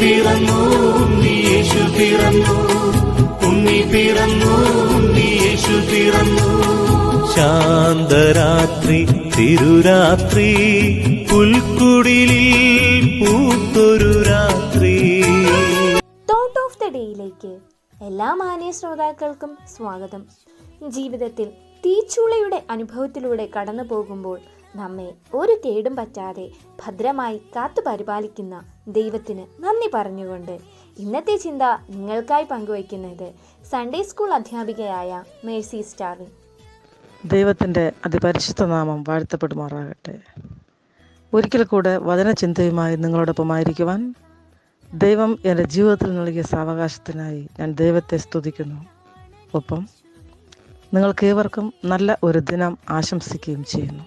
പിറന്നു യേശു പിറന്നു. ഉണ്ണി പിറന്നു യേശു പിറന്നു. ശാന്തരാത്രി തിരുരാത്രി പുൽക്കുടിലിൽ പൂത്തൊരു രാത്രി. തോട്ട് ഓഫ് ദ ഡേയിലേക്ക് എല്ലാ മാന്യ ശ്രോതാക്കൾക്കും സ്വാഗതം. ജീവിതത്തിൽ തീച്ചുളയുടെ അനുഭവത്തിലൂടെ കടന്നു പോകുമ്പോൾ നമ്മെ ഒരു കേടും പറ്റാതെ ഭദ്രമായി കാത്തു പരിപാലിക്കുന്ന ദൈവത്തിന് നന്ദി പറഞ്ഞുകൊണ്ട് ഇന്നത്തെ ചിന്ത നിങ്ങൾക്കായി പങ്കുവയ്ക്കുന്നത് സൺഡേ സ്കൂൾ അധ്യാപികയായ മേഴ്സി സ്റ്റാറിൻ ദൈവത്തിന്റെ അതിപരിശുദ്ധ നാമം വാഴ്ത്തപ്പെടുമാറാകട്ടെ. ഒരിക്കൽ കൂടെ വചനചിന്തയുമായി നിങ്ങളോടൊപ്പമായിരിക്കുവാൻ ദൈവം എന്റെ ജീവിതത്തിൽ നൽകിയ സാവകാശത്തിനായി ഞാൻ ദൈവത്തെ സ്തുതിക്കുന്നു. ഒപ്പം നിങ്ങൾക്ക് ഏവർക്കും നല്ല ഒരു ദിനം ആശംസിക്കുകയും ചെയ്യുന്നു.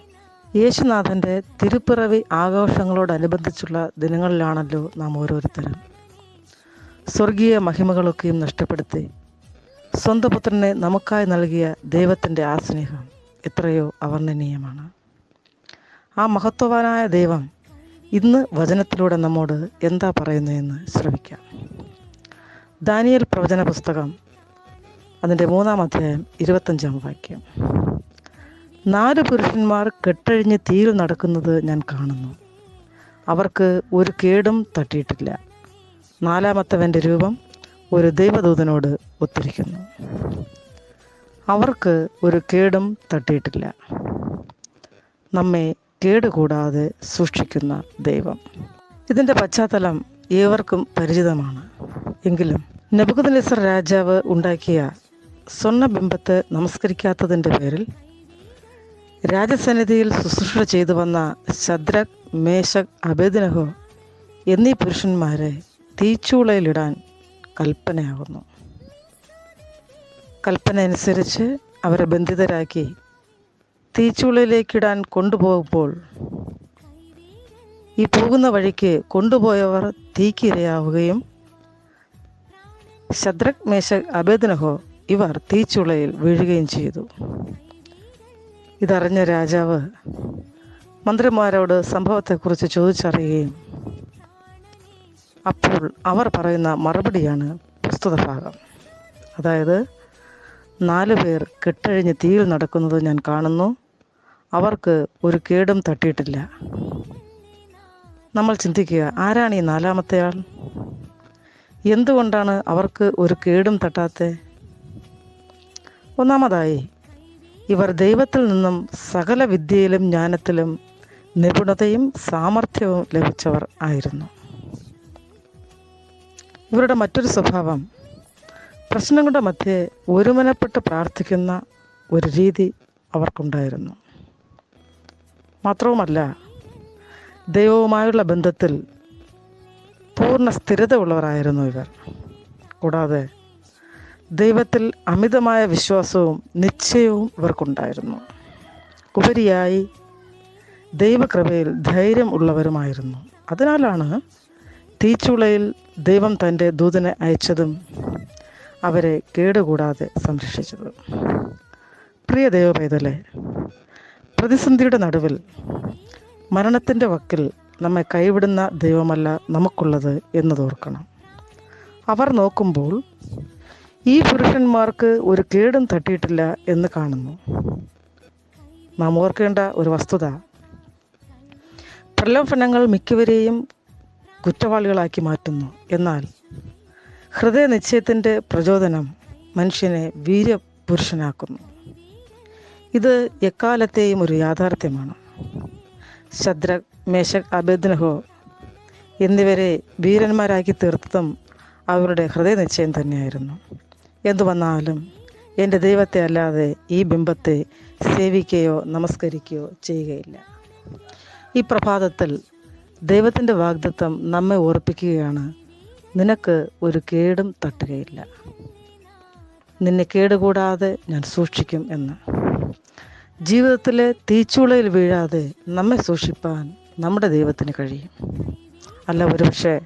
യേശുനാഥന്റെ തിരുപ്പിറവി ആഘോഷങ്ങളോടനുബന്ധിച്ചുള്ള ദിനങ്ങളിലാണല്ലോ നാം ഓരോരുത്തരും. സ്വർഗീയ മഹിമകളൊക്കെയും നഷ്ടപ്പെടുത്തി സ്വന്തം പുത്രനെ നമുക്കായി നൽകിയ ദൈവത്തിന്റെ ആ സ്നേഹം എത്രയോ അവർണനീയമാണ്. ആ മഹത്വവാനായ ദൈവം ഇന്ന് വചനത്തിലൂടെ നമ്മോട് എന്താ പറയുന്നതെന്ന് ശ്രമിക്കാം ദാനിയൽ പ്രവചന പുസ്തകം അതിന്റെ മൂന്നാം അധ്യായം ഇരുപത്തഞ്ചാം വാക്യം. നാല് പുരുഷന്മാർ കെട്ടഴിഞ്ഞ് തീയിൽ നടക്കുന്നത് ഞാൻ കാണുന്നു. അവർക്ക് ഒരു കേടും തട്ടിയിട്ടില്ല. നാലാമത്തവന്റെ രൂപം ഒരു ദൈവദൂതനോട് ഒത്തിരിക്കുന്നു. അവർക്ക് ഒരു കേടും തട്ടിയിട്ടില്ല. നമ്മെ കേടുകൂടാതെ സൂക്ഷിക്കുന്ന ദൈവം. ഇതിന്റെ പശ്ചാത്തലം ഏവർക്കും പരിചിതമാണ്. എങ്കിലും നബുക്കദ്നേസർ രാജാവ് ഉണ്ടാക്കിയ സ്വർണബിംബത്തെ നമസ്കരിക്കാത്തതിന്റെ പേരിൽ രാജസന്നിധിയിൽ ശുശ്രൂഷ ചെയ്തു വന്ന ശദ്രക് മേശക് അബേദിനഹോ എന്നീ പുരുഷന്മാരെ തീച്ചൂളയിലിടാൻ കൽപ്പനയാകുന്നു. കൽപ്പന അനുസരിച്ച് അവരെ ബന്ധിതരാക്കി തീച്ചൂളയിലേക്കിടാൻ കൊണ്ടുപോകുമ്പോൾ ഈ പോകുന്ന വഴിക്ക് കൊണ്ടുപോയവർ തീക്കിരയാവുകയും ശദ്രക് മേശ അബേദനഹോ ഇവർ തീച്ചുളയിൽ വീഴുകയും ചെയ്തു. ഇതറിഞ്ഞ രാജാവ് മന്ത്രിമാരോട് സംഭവത്തെക്കുറിച്ച് ചോദിച്ചറിയുകയും അപ്പോൾ അവർ പറയുന്ന മറുപടിയാണ് പ്രസ്തുത ഭാഗം. അതായത് നാല് പേർ കെട്ടഴിഞ്ഞ് തീയിൽ നടക്കുന്നത് ഞാൻ കാണുന്നു. അവർക്ക് ഒരു കേടും തട്ടിയിട്ടില്ല. നമ്മൾ ചിന്തിക്കുക ആരാണ് ഈ നാലാമത്തെ ആൾ? എന്തുകൊണ്ടാണ് അവർക്ക് ഒരു കേടും തട്ടാത്തെ? ഒന്നാമതായി ഇവർ ദൈവത്തിൽ നിന്നും സകല വിദ്യയിലും ജ്ഞാനത്തിലും നിപുണതയും സാമർഥ്യവും ലഭിച്ചവർ ആയിരുന്നു. ഇവരുടെ മറ്റൊരു സ്വഭാവം പ്രശ്നങ്ങളുടെ മധ്യേ ഒരുമനപ്പെട്ട് പ്രാർത്ഥിക്കുന്ന ഒരു രീതി അവർക്കുണ്ടായിരുന്നു. മാത്രവുമല്ല ദൈവവുമായുള്ള ബന്ധത്തിൽ പൂർണ സ്ഥിരത ഉള്ളവരായിരുന്നു ഇവർ. കൂടാതെ ദൈവത്തിൽ അമിതമായ വിശ്വാസവും നിശ്ചയവും ഇവർക്കുണ്ടായിരുന്നു. ഉപരിയായി ദൈവകൃപയിൽ ധൈര്യം ഉള്ളവരുമായിരുന്നു. അതിനാലാണ് തീച്ചുളയിൽ ദൈവം തന്റെ ദൂതനെ അയച്ചതും അവരെ കേടുകൂടാതെ സംരക്ഷിച്ചതും. പ്രിയ ദൈവപൈതലെ പ്രതിസന്ധിയുടെ നടുവിൽ മരണത്തിന്റെ വക്കിൽ നമ്മെ കൈവിടുന്ന ദൈവമല്ല നമുക്കുള്ളത് എന്ന് എന്നതോർക്കണം. അവർ നോക്കുമ്പോൾ ഈ പുരുഷന്മാർക്ക് ഒരു കേടും തട്ടിയിട്ടില്ല എന്ന് കാണുന്നു. നാം ഓർക്കേണ്ട ഒരു വസ്തുത. പ്രലോഭനങ്ങൾ മിക്കവരെയും കുറ്റവാളികളാക്കി മാറ്റുന്നു. എന്നാൽ ഹൃദയ നിശ്ചയത്തിന്റെ പ്രചോദനം മനുഷ്യനെ വീര്യപുരുഷനാക്കുന്നു. ഇത് എക്കാലത്തെയും ഒരു യാഥാർത്ഥ്യമാണ്. ശദ്ര മേശക് അബേദ്നഹോ എന്നിവരെ വീരന്മാരാക്കി തീർത്തതും അവരുടെ ഹൃദയനിശ്ചയം തന്നെയായിരുന്നു. എന്തു വന്നാലും എന്റെ ദൈവത്തെ അല്ലാതെ ഈ ബിംബത്തെ സേവിക്കുകയോ നമസ്കരിക്കുകയോ ചെയ്യുകയില്ല. ഈ പ്രഭാതത്തിൽ ദൈവത്തിന്റെ വാഗ്ദത്വം നമ്മെ ഓർപ്പിക്കുകയാണ്. നിനക്ക് ഒരു കേടും തട്ടുകയില്ല. നിന്നെ കേടുകൂടാതെ ഞാൻ സൂക്ഷിക്കും എന്ന്. ജീവിതത്തിലെ തീച്ചൂളയിൽ വീഴാതെ നമ്മെ സൂക്ഷിപ്പാൻ നമ്മുടെ ദൈവത്തിന് കഴിയും. അല്ല ഒരുപക്ഷെ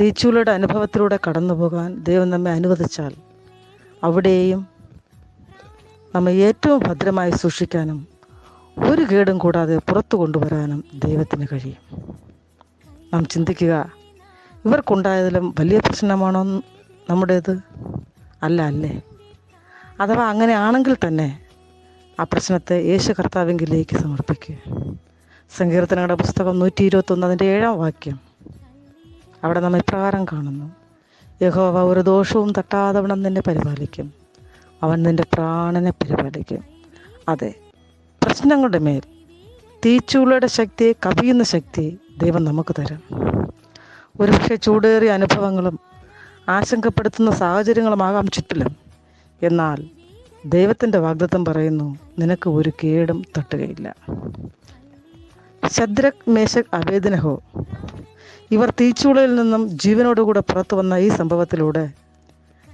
തീച്ചൂളയുടെ അനുഭവത്തിലൂടെ കടന്നു പോകാൻ ദൈവം നമ്മെ അനുവദിച്ചാൽ അവിടെയും നമ്മെ ഏറ്റവും ഭദ്രമായി സൂക്ഷിക്കാനും ഒരു കേടും കൂടാതെ പുറത്തു കൊണ്ടുവരാനും ദൈവത്തിന് കഴിയും. നാം ചിന്തിക്കുക ഇവർക്കുണ്ടായതിലും വലിയ പ്രശ്നമാണോ നമ്മുടേത്? അല്ല അല്ലേ? അഥവാ അങ്ങനെയാണെങ്കിൽ തന്നെ ആ പ്രശ്നത്തെ യേശു കർത്താവിങ്കിലേക്ക് സമർപ്പിക്കുക. സങ്കീർത്തനങ്ങളുടെ പുസ്തകം നൂറ്റി ഇരുപത്തൊന്ന് അതിന്റെ ഏഴാം വാക്യം. അവിടെ നമ്മൾ ഇപ്രകാരം കാണുന്നു. യഹോവ ഒരു ദോഷവും തട്ടാതവണ്ണം നിന്നെ പരിപാലിക്കും. അവൻ നിന്റെ പ്രാണനെ പരിപാലിക്കും. അതെ പ്രശ്നങ്ങളുടെ മേൽ തീച്ചൂളയുടെ ശക്തിയെ കവിയുന്ന ശക്തി ദൈവം നമുക്ക് തരും. ഒരുപക്ഷെ ചൂടേറിയ അനുഭവങ്ങളും ആശങ്കപ്പെടുത്തുന്ന സാഹചര്യങ്ങളുമാകാം ചുറ്റിലും. എന്നാൽ ദൈവത്തിന്റെ വാഗ്ദത്തം പറയുന്നു നിനക്ക് ഒരു കേടും തട്ടുകയില്ല. ശദ്രക് മേശക് അവേദനഹോ. ഇവർ തീച്ചുളയിൽ നിന്നും ജീവനോടുകൂടെ പുറത്തു വന്ന ഈ സംഭവത്തിലൂടെ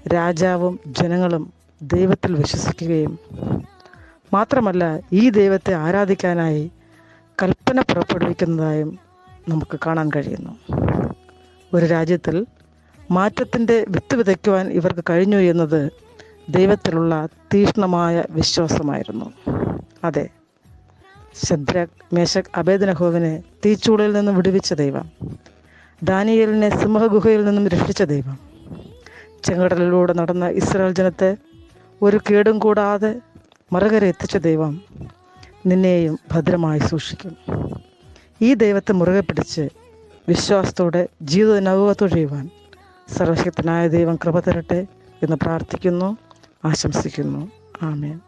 രാജാവും ജനങ്ങളും ദൈവത്തിൽ വിശ്വസിക്കുകയും മാത്രമല്ല ഈ ദൈവത്തെ ആരാധിക്കാനായി കൽപ്പന പുറപ്പെടുവിക്കുന്നതായും നമുക്ക് കാണാൻ കഴിയുന്നു. ഒരു രാജ്യത്തിൽ മാറ്റത്തിന്റെ വിത്ത് വിതയ്ക്കുവാൻ ഇവർക്ക് കഴിഞ്ഞു എന്നത് ദൈവത്തിലുള്ള തീക്ഷ്ണമായ വിശ്വാസമായിരുന്നു. അതെ ശദ്രക് മേശക് അബേദനഹോവിനെ തീച്ചൂളയിൽ നിന്ന് വിടുവിച്ച ദൈവം. ദാനിയലിനെ സിംഹഗുഹയിൽ നിന്നും രക്ഷിച്ച ദൈവം. ചെങ്കടലിലൂടെ നടന്ന ഇസ്രായേൽ ജനത്തെ ഒരു കേടും കൂടാതെ മറുകര എത്തിച്ച ദൈവം നിന്നെയും ഭദ്രമായി സൂക്ഷിക്കും ഈ ദൈവത്തെ മുറുകെ പിടിച്ച് വിശ്വാസത്തോടെ ജീവിത നവകത്തൊഴിയുവാൻ സർവശക്തനായ ദൈവം കൃപ തരട്ടെ എന്ന് പ്രാർത്ഥിക്കുന്നു ആശംസിക്കുന്നു. ആമേൻ.